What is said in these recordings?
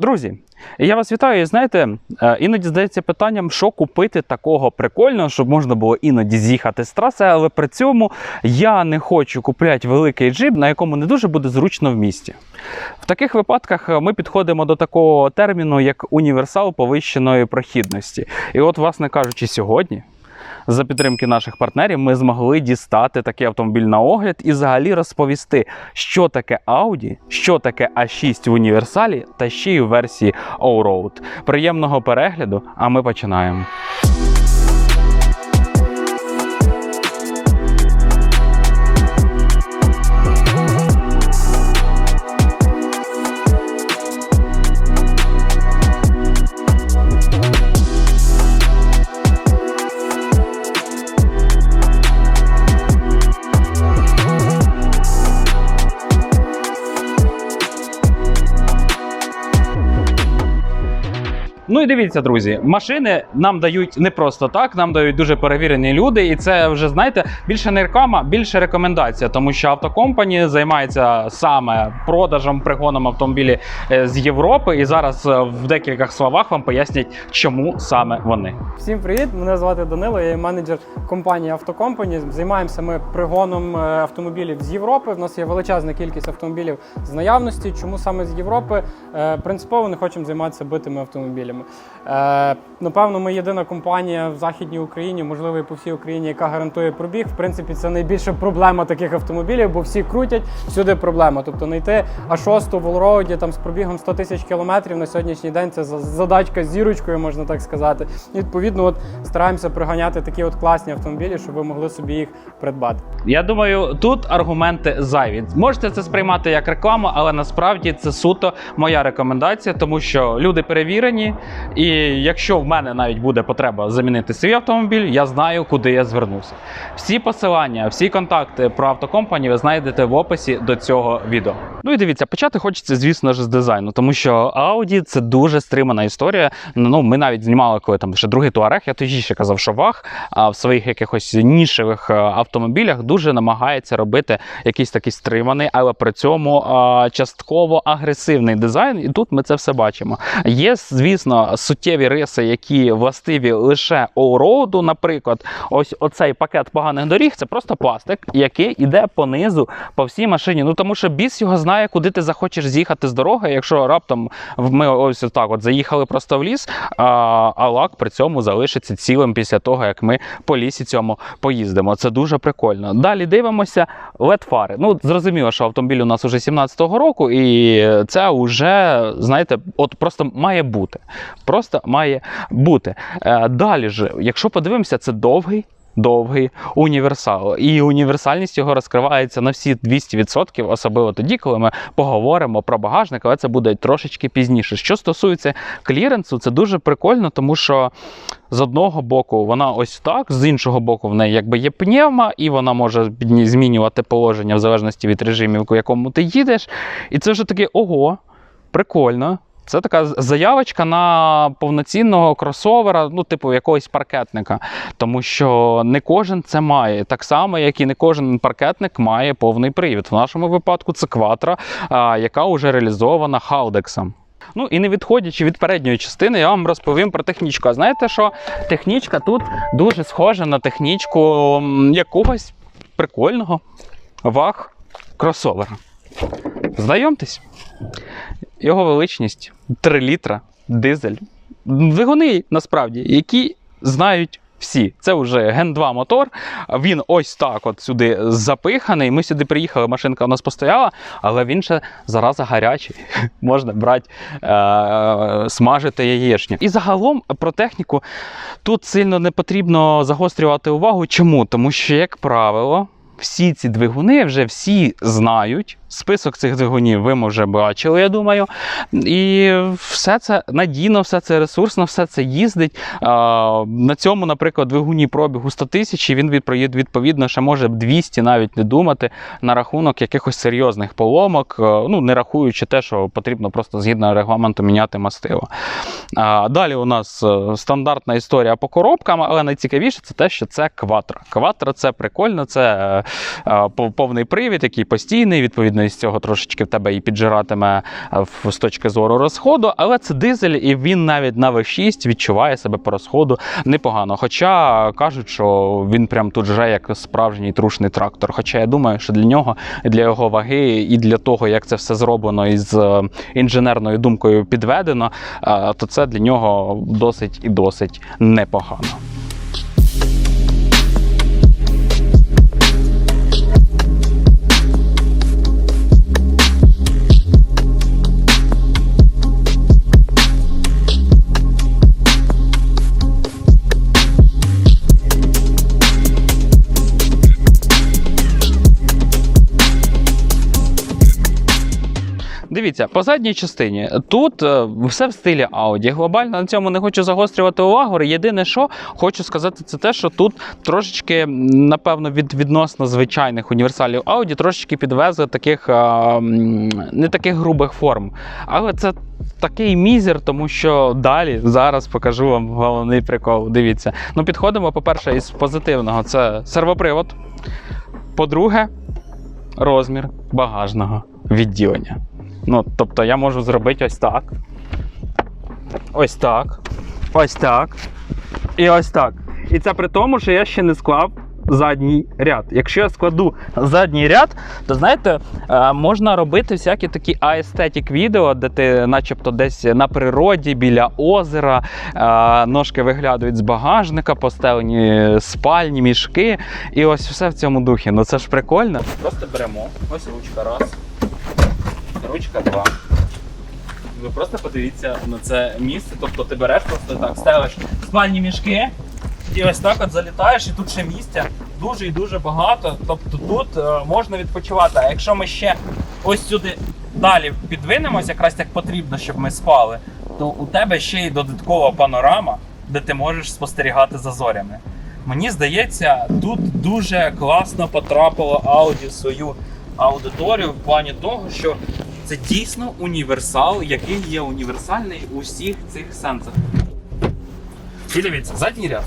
Друзі, я вас вітаю. І знаєте, е, іноді здається питанням, що купити такого прикольного, щоб можна було іноді з'їхати з траси, але при цьому я не хочу купляти великий джип, на якому не дуже буде зручно в місті. В таких випадках е, ми підходимо до такого терміну, як універсал повищеної прохідності. І от, власне кажучи, сьогодні. За підтримки наших партнерів ми змогли дістати такий автомобіль на огляд і взагалі розповісти, що таке Audi, що таке A6 в універсалі та ще й у версії Allroad. Приємного перегляду, а ми починаємо. Дивіться, друзі, машини нам дають не просто так, нам дають дуже перевірені люди, і це вже знаєте більше не реклама, більше рекомендація, тому що автокомпанії займається саме продажем пригоном автомобілів е, з Європи. І зараз е, в декількох словах вам пояснять, чому саме вони. Всім привіт! Мене звати Данило, я менеджер компанії Автокомпані. Займаємося ми пригоном е, автомобілів з Європи. В нас є величезна кількість автомобілів з наявності. Чому саме з Європи? Принципово не хочемо займатися битими автомобілями. Е, Напевно, ми єдина компанія в Західній Україні, можливо, і по всій Україні, яка гарантує пробіг. В принципі, це найбільша проблема таких автомобілів, бо всі крутять, всюди проблема. Тобто знайти А6 в Allroad там з пробігом 100 тисяч кілометрів на сьогоднішній день це за- задачка з зірочкою, можна так сказати. І відповідно, от стараємося приганяти такі от класні автомобілі, щоб ви могли собі їх придбати. Я думаю, тут аргументи зайві. Можете це сприймати як рекламу, але насправді це суто моя рекомендація, тому що люди перевірені, і якщо в мене навіть буде потреба замінити свій автомобіль, я знаю, куди я звернуся. Всі посилання, всі контакти про автокомпанію ви знайдете в описі до цього відео. Ну і дивіться, почати хочеться, звісно ж, з дизайну, тому що Audi це дуже стримана історія. Ну, ми навіть знімали, коли там ще другий туарег, я тоді ще казав, що ваг а в своїх якихось нішевих автомобілях дуже намагається робити якийсь такий стриманий, але при цьому а, частково агресивний дизайн. І тут ми це все бачимо. Є, звісно, суттєві риси, які властиві лише allroad, наприклад, ось оцей пакет поганих доріг це просто пластик, який іде понизу по всій машині. Ну тому що біс його знає, куди ти захочеш з'їхати з дороги, якщо раптом ми ось так от заїхали просто в ліс, а, а лак при цьому залишиться цілим після того, як ми по лісі цьому поїздимо. Це дуже прикольно. Далі дивимося led фари. Ну зрозуміло, що автомобіль у нас уже 17-го року, і це вже знаєте, от просто має бути. Просто має бути. Е, Далі ж, якщо подивимося, це довгий. Довгий універсал, і універсальність його розкривається на всі 200%, особливо тоді, коли ми поговоримо про багажник, але це буде трошечки пізніше. Що стосується кліренсу, це дуже прикольно, тому що з одного боку вона ось так, з іншого боку, в неї якби є пневма, і вона може змінювати положення в залежності від режимів, в якому ти їдеш. І це вже таке ого, прикольно. Це така заявочка на повноцінного кросовера, ну, типу якогось паркетника. Тому що не кожен це має. Так само, як і не кожен паркетник має повний привід. В нашому випадку це кватра, яка вже реалізована халдексом. Ну і не відходячи від передньої частини, я вам розповім про технічку. А знаєте, що технічка тут дуже схожа на технічку якогось прикольного ваг кросовера. Знайомтесь, його величність 3 літра, дизель. Двигуни насправді, які знають. Всі, це вже Ген 2 мотор. Він ось так от сюди запиханий. Ми сюди приїхали, машинка у нас постояла, але він ще зараза гарячий. Можна брати, е- смажити яєчню. І загалом про техніку тут сильно не потрібно загострювати увагу. Чому? Тому що, як правило, всі ці двигуни вже всі знають. Список цих двигунів ви вже бачили, я думаю. І все це надійно, все це ресурсно, все це їздить. На цьому, наприклад, двигуні пробігу 100 тисяч, і він відповід- відповідно ще може 200 навіть не думати на рахунок якихось серйозних поломок, е, ну не рахуючи те, що потрібно просто згідно регламенту міняти мастило. Далі у нас е, стандартна історія по коробкам, але найцікавіше це те, що це кватро. Кватро це прикольно, це е, повний привід, який постійний. Відповідно, із цього трошечки в тебе і піджиратиме е, з точки зору розходу. Але це дизель, і він навіть на V6 відчуває себе по розходу непогано. Хоча кажуть, що він прям тут же як справжній трушний трактор. Хоча я думаю, що для нього, для його ваги, і для того, як це все зроблено із е, інженерною думкою підведено, е, то це для нього досить і досить непогано. Дивіться, по задній частині тут е, все в стилі Audi. Глобально на цьому не хочу загострювати увагу. Єдине, що хочу сказати, це те, що тут трошечки, напевно, від відносно звичайних універсалів Audi трошечки підвезли таких е, не таких грубих форм. Але це такий мізер, тому що далі зараз покажу вам головний прикол. Дивіться. Ну, підходимо, по-перше, із позитивного це сервопривод. По-друге, розмір багажного відділення. Ну, тобто я можу зробити ось так. Ось так. Ось так. І ось так. І це при тому, що я ще не склав задній ряд. Якщо я складу задній ряд, то знаєте, е, можна робити всякі такі аестетик відео, де ти начебто десь на природі, біля озера, е, ножки виглядають з багажника, постелені спальні, мішки. І ось все в цьому духі. Ну це ж прикольно. Просто беремо. Ось ручка раз ручка 2. Ви просто подивіться на це місце. Тобто ти береш просто так, ставиш спальні мішки і ось так от залітаєш, і тут ще місця дуже і дуже багато. Тобто тут е, можна відпочивати. А якщо ми ще ось сюди далі підвинемось, якраз як потрібно, щоб ми спали, то у тебе ще й додаткова панорама, де ти можеш спостерігати за зорями. Мені здається, тут дуже класно потрапило Audi свою аудиторію в плані того, що це дійсно універсал, який є універсальний у всіх цих сенсах. І дивіться, задній ряд.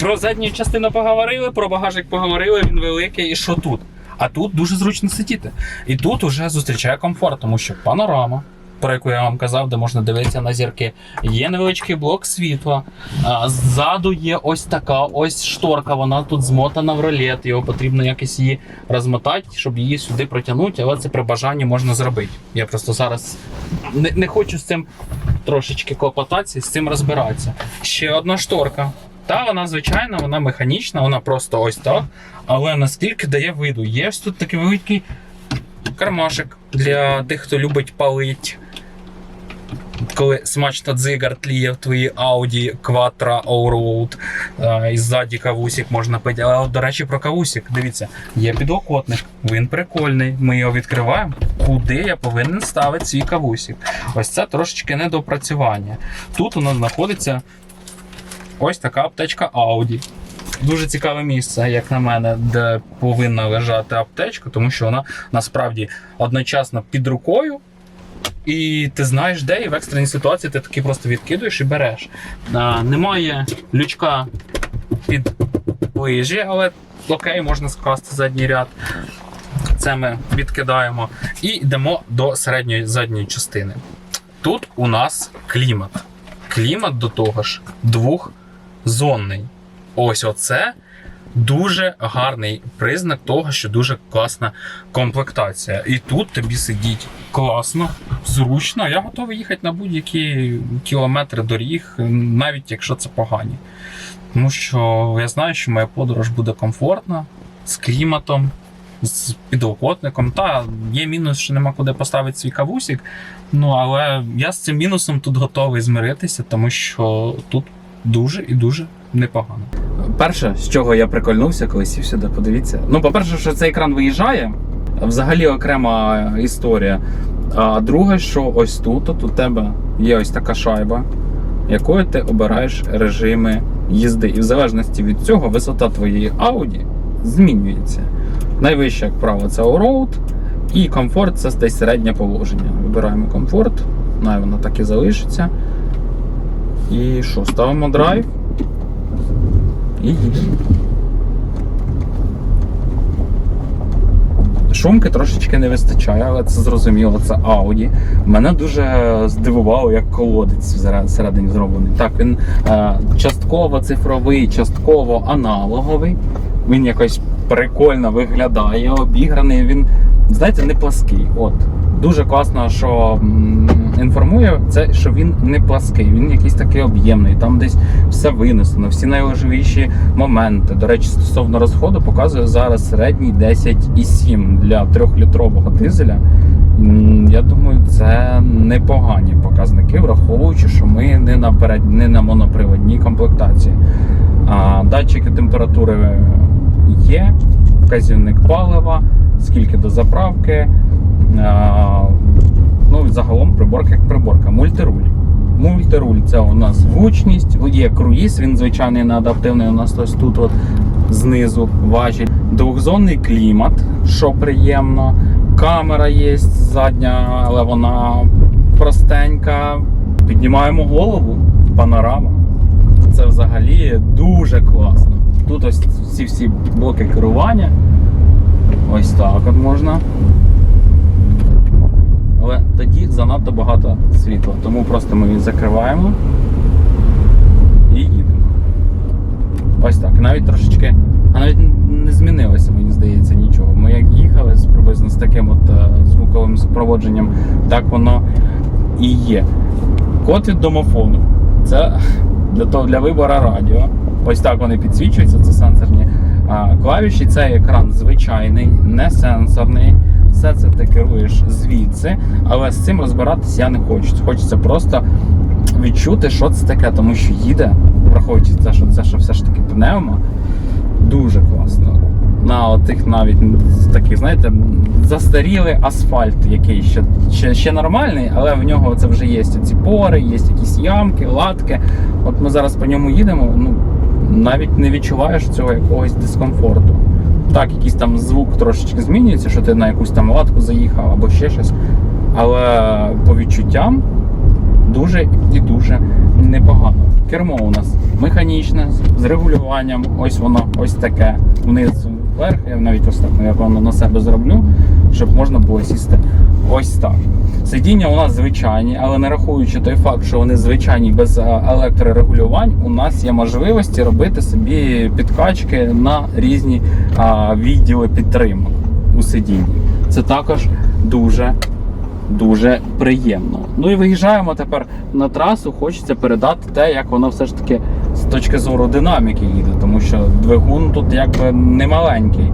Про задню частину поговорили, про багажник поговорили, він великий, і що тут? А тут дуже зручно сидіти. І тут уже зустрічає комфорт, тому що панорама, про яку я вам казав, де можна дивитися на зірки, є невеличкий блок світла. Ззаду є ось така ось шторка, вона тут змотана в ролет. Його потрібно якось її розмотати, щоб її сюди протягнути, але це при бажанні можна зробити. Я просто зараз не, не хочу з цим трошечки клопотатися, з цим розбиратися. Ще одна шторка. Та вона звичайна, вона механічна, вона просто ось так. Але наскільки дає виду, є ось тут такий великий кармашик для тих, хто любить палить. Коли смачно дзигар тліє в твоїй Audi Quattro Allroad, е, і ззаді кавусик можна пити. Але, от, до речі, про кавусик. Дивіться, є підлокотник, він прикольний. Ми його відкриваємо. Куди я повинен ставити свій кавусик? Ось це трошечки недопрацювання. Тут у нас знаходиться ось така аптечка Audi. Дуже цікаве місце, як на мене, де повинна лежати аптечка, тому що вона насправді одночасно під рукою. І ти знаєш, де, і в екстреній ситуації ти таки просто відкидуєш і береш. А, немає лючка під лижі, але окей, можна скласти задній ряд. Це ми відкидаємо. І йдемо до середньої задньої частини. Тут у нас клімат. Клімат до того ж двохзонний. Ось оце дуже гарний признак того, що дуже класна комплектація. І тут тобі сидіть класно, зручно. Я готовий їхати на будь-які кілометри доріг, навіть якщо це погані. Тому що я знаю, що моя подорож буде комфортна, з кліматом, з підлокотником. Та є мінус, що нема куди поставити свій кавусік. Ну але я з цим мінусом тут готовий змиритися, тому що тут дуже і дуже непогано. Перше, з чого я прикольнувся, коли сів сюди, подивіться. Ну, по-перше, що цей екран виїжджає, взагалі окрема історія. А друге, що ось тут, от у тебе є ось така шайба, якою ти обираєш режими їзди. І в залежності від цього висота твоєї Audi змінюється. Найвище, як правило, це Allroad, і комфорт це десь середнє положення. Вибираємо комфорт, най воно так і залишиться. І що, ставимо драйв Шумки трошечки не вистачає, але це зрозуміло, це Audi. Мене дуже здивувало, як колодець всередині зроблений. Так, він е, частково цифровий, частково аналоговий. Він якось прикольно виглядає, обіграний. Він, знаєте, не плаский. От. Дуже класно, що інформує це, що він не плаский, він якийсь такий об'ємний, там десь все винесено, всі найважливіші моменти. До речі, стосовно розходу, показує зараз середній 10,7 для трьохлітрового дизеля. Я думаю, це непогані показники, враховуючи, що ми не на перед... не на моноприводній комплектації. А датчики температури є, вказівник палива, скільки до заправки. Ну, загалом приборка як приборка. Мультируль. Мультируль це у нас гучність, є круїз, він звичайний не адаптивний. У нас ось тут от знизу важіль. Двохзонний клімат, що приємно. Камера є задня, але вона простенька. Піднімаємо голову, панорама. Це взагалі дуже класно. Тут ось ці всі блоки керування. Ось так от можна. Але тоді занадто багато світла, тому просто ми її закриваємо і їдемо. Ось так. Навіть трошечки, а навіть не змінилося, мені здається, нічого. Ми як їхали з- приблизно з таким от е, звуковим супроводженням, так воно і є. Код від домофону. Це для того для вибору радіо. Ось так вони підсвічуються, це сенсорні а, клавіші. Цей екран звичайний, не сенсорний. Все це ти керуєш звідси, але з цим розбиратися я не хочу. Хочеться просто відчути, що це таке, тому що їде, враховуючи те, що це що все ж таки пневма, дуже класно. На отих навіть таких, знаєте, застарілий асфальт, який ще, ще, ще нормальний, але в нього це вже є ці пори, є якісь ямки, латки. От ми зараз по ньому їдемо, ну навіть не відчуваєш цього якогось дискомфорту. Так, якийсь там звук трошечки змінюється, що ти на якусь там латку заїхав або ще щось. Але по відчуттям дуже і дуже непогано. Кермо у нас механічне, з регулюванням. Ось воно ось таке. Вниз вверх. Я навіть ось так напевно на себе зроблю, щоб можна було сісти ось так. Сидіння у нас звичайні, але не рахуючи той факт, що вони звичайні без е, електрорегулювань, у нас є можливості робити собі підкачки на різні а, відділи підтримок у сидінні. Це також дуже дуже приємно. Ну і виїжджаємо тепер на трасу. Хочеться передати те, як воно все ж таки з точки зору динаміки їде, тому що двигун тут якби не маленький.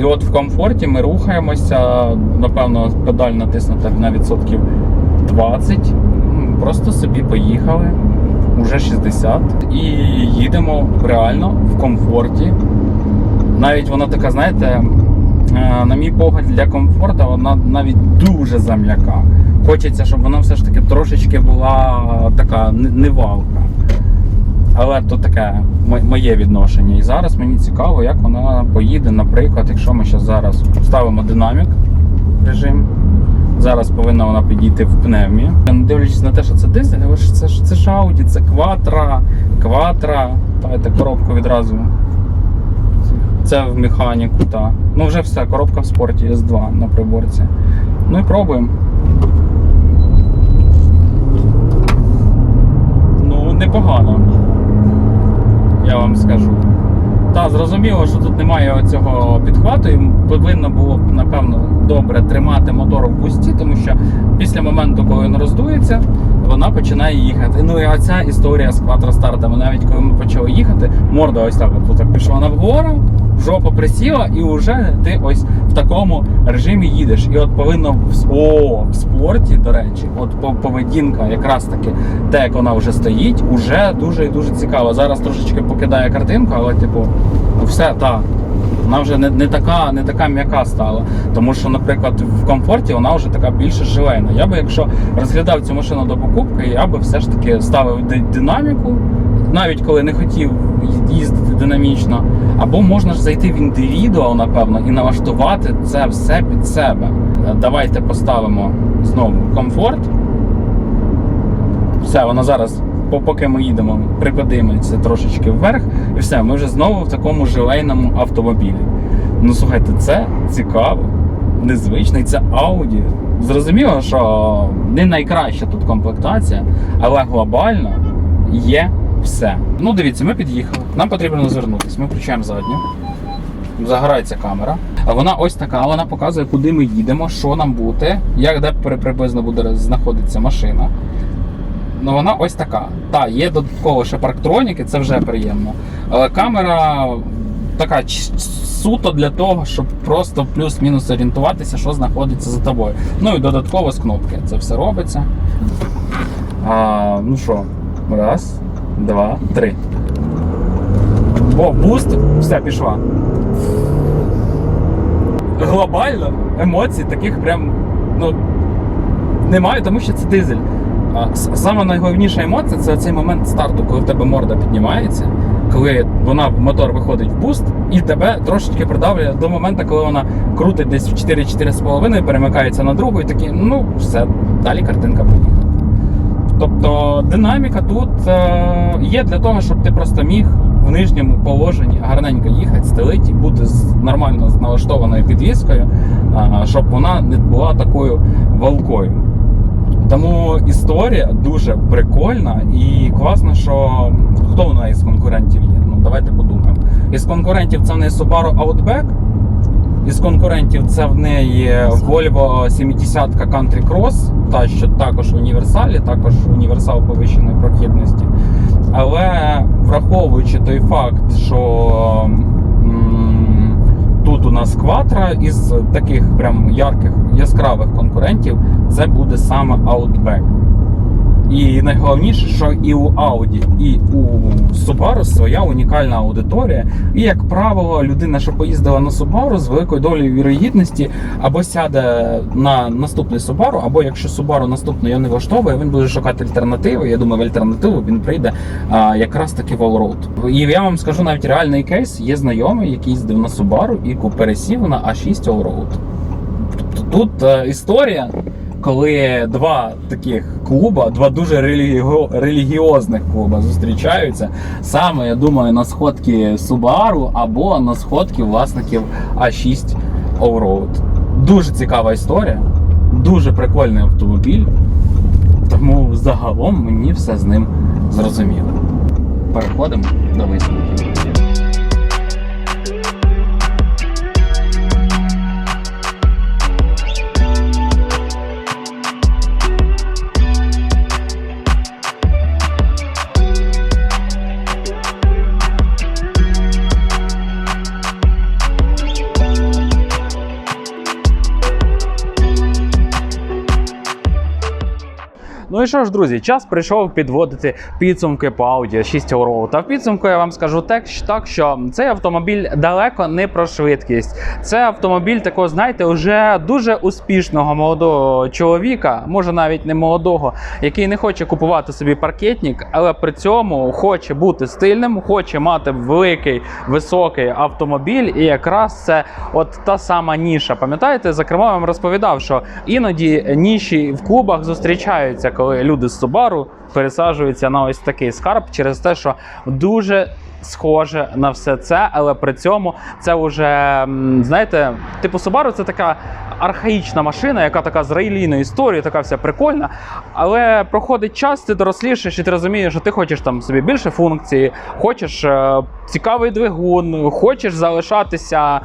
І от в комфорті ми рухаємося, напевно, педаль натиснута на відсотків 20. Просто собі поїхали, уже 60, і їдемо реально в комфорті. Навіть вона така, знаєте, е, на мій погляд, для комфорту вона навіть дуже зам'яка. Хочеться, щоб вона все ж таки трошечки була така не- не валка. Але то таке моє відношення. І зараз мені цікаво, як вона поїде, наприклад, якщо ми ще зараз ставимо динамік режим. Зараз повинна вона підійти в пневмі. Не дивлячись на те, що це дизель, але ж це ж це ж Audi, це кватра, кватра. Давайте коробку відразу. Це в механіку, так. Ну вже все, коробка в спорті S2 на приборці. Ну і пробуємо. Ну, непогано. Я вам скажу. Та, зрозуміло, що тут немає цього підхвату, і повинно було б, напевно, добре тримати мотор в бусті, тому що після моменту, коли він роздується, вона починає їхати. Ну і оця історія з квадростартами, навіть коли ми почали їхати, морда ось так от так пішла нагору, жопа присіла, і вже ти ось в такому режимі їдеш. І от повинно в, о, в спорті, до речі, от по- поведінка, якраз таки те, як вона вже стоїть, уже дуже і дуже цікаво. Зараз трошечки покидає картинку, але типу, ну все так. Вона вже не, не така, не така м'яка стала. Тому що, наприклад, в комфорті вона вже така більше жилейна. Я би, якщо розглядав цю машину до покупки, я би все ж таки ставив ди- динаміку, навіть коли не хотів їздити динамічно. Або можна ж зайти в індивідуал, напевно, і налаштувати це все під себе. Давайте поставимо знову комфорт. Все, вона зараз поки ми їдемо, приподимається трошечки вверх, і все, ми вже знову в такому жилейному автомобілі. Ну слухайте, це цікаво, незвично, і це Audi. Зрозуміло, що не найкраща тут комплектація, але глобально є все. Ну, дивіться, ми під'їхали. Нам потрібно розвернутися. Ми включаємо задню. Загорається камера. А вона ось така, вона показує, куди ми їдемо, що нам бути, як де приблизно буде знаходитися машина. Ну вона ось така. Так, є додатково ще парктроніки, це вже приємно. Але камера така суто для того, щоб просто плюс-мінус орієнтуватися, що знаходиться за тобою. Ну і додатково з кнопки. Це все робиться. А, ну що, раз, два, три. О, буст, все пішла. Глобально емоцій таких прям ну, немає, тому що це дизель. Саме найголовніша емоція це цей момент старту, коли в тебе морда піднімається, коли вона мотор виходить в буст, і тебе трошечки придавлює до моменту, коли вона крутить десь в 4-4,5, перемикається на другу, і такі, ну все, далі картинка поїхала. Тобто динаміка тут е, є для того, щоб ти просто міг в нижньому положенні гарненько їхати, стелити і бути нормально налаштованою підвіскою, а, щоб вона не була такою валкою. Тому історія дуже прикольна і класно, що хто в неї із конкурентів є. Ну давайте подумаємо. Із конкурентів це в неї Subaru Outback. Із конкурентів це в неї Volvo 70 Country Cross, та що також універсалі, також універсал повищеної прохідності. Але враховуючи той факт, що м, тут у нас Quattro, із таких прям ярких яскравих конкурентів, це буде саме Outback. І найголовніше, що і у Audi, і у Subaru своя унікальна аудиторія. І, як правило, людина, що поїздила на Subaru, з великою долею вірогідності або сяде на наступний Subaru, або якщо Subaru наступний його не влаштовує, він буде шукати альтернативи. Я думаю, в альтернативу він прийде а, якраз таки в Allroad. І я вам скажу навіть реальний кейс. Є знайомий, який їздив на Subaru і пересів на A6 Allroad. Тут е, історія, коли два таких клуба, два дуже реліго- релігіозних клуба зустрічаються, саме я думаю, на сходки Subaru або на сходки власників A6 Allroad. Дуже цікава історія, дуже прикольний автомобіль. Тому загалом мені все з ним зрозуміло. Переходимо до висновків. Ну що ж, друзі, час прийшов підводити підсумки по Audi 6 Allroad. Та в підсумку я вам скажу так, так, що цей автомобіль далеко не про швидкість. Це автомобіль такого, знаєте, уже дуже успішного молодого чоловіка, може навіть не молодого, який не хоче купувати собі паркетник, але при цьому хоче бути стильним, хоче мати великий високий автомобіль. І якраз це от та сама ніша. Пам'ятаєте, кермом я вам розповідав, що іноді ніші в клубах зустрічаються, коли люди з Subaru пересаджуються на ось такий скарб через те, що дуже схоже на все це, але при цьому це вже знаєте, типу Subaru це така архаїчна машина, яка така з рейлійною історією, така вся прикольна. Але проходить час, ти дорослішаєш, і ти розумієш, що ти хочеш там собі більше функцій, хочеш е, цікавий двигун, хочеш залишатися.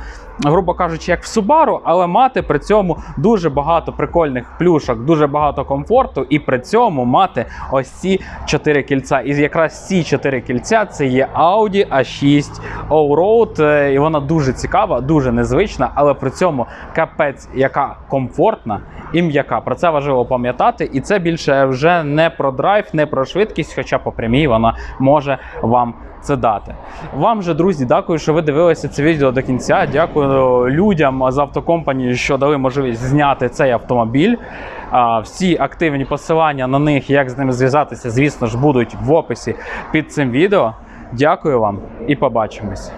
Грубо кажучи, як в Subaru, але мати при цьому дуже багато прикольних плюшок, дуже багато комфорту, і при цьому мати ось ці чотири кільця. І якраз ці чотири кільця це є Audi A6 Allroad. е, І вона дуже цікава, дуже незвична, але при цьому капець, яка комфортна і м'яка. Про це важливо пам'ятати. І це більше вже не про драйв, не про швидкість, хоча по прямій вона може вам це дати. Вам же, друзі, дякую, що ви дивилися це відео до кінця. Дякую людям з автокомпанії, що дали можливість зняти цей автомобіль. Всі активні посилання на них, як з ними зв'язатися, звісно ж, будуть в описі під цим відео. Дякую вам і побачимось.